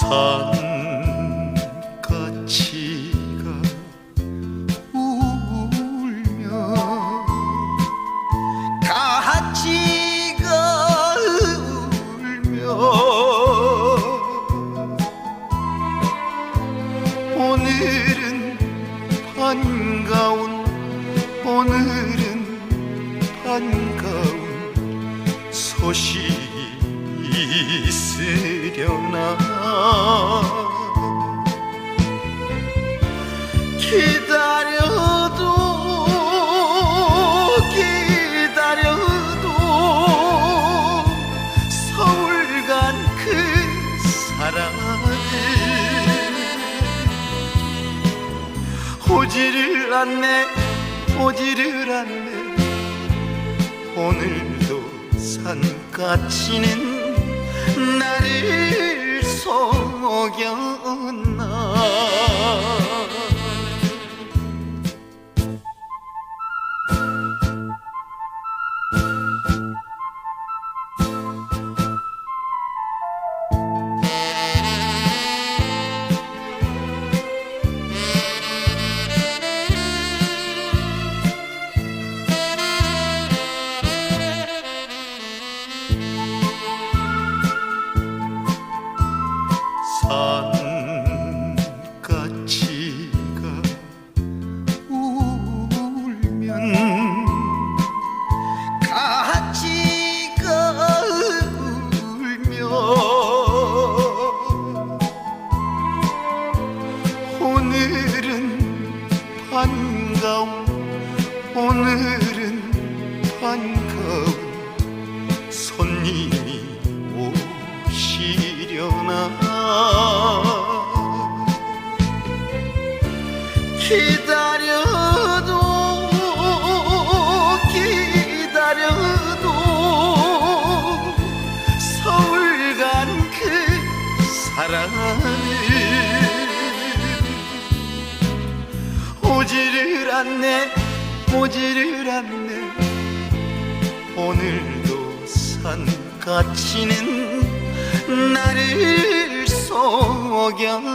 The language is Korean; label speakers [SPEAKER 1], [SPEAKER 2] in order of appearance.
[SPEAKER 1] 산가치가 울며 가치가 울며 오늘은 반가운 오늘은 반가운 소식. 있으려나? 기다려도 기다려도 서울 간 그 사랑을 오지를 않네 오지를 않네. 오늘도 산까지는 나를 속였나 까지가 울면 울며 오늘은 반가운 오늘은 반가운 기다려도 기다려도 서울 간 그 사랑을 오지를 않네 오지를 않네. 오늘도 산까지는 나를 속였나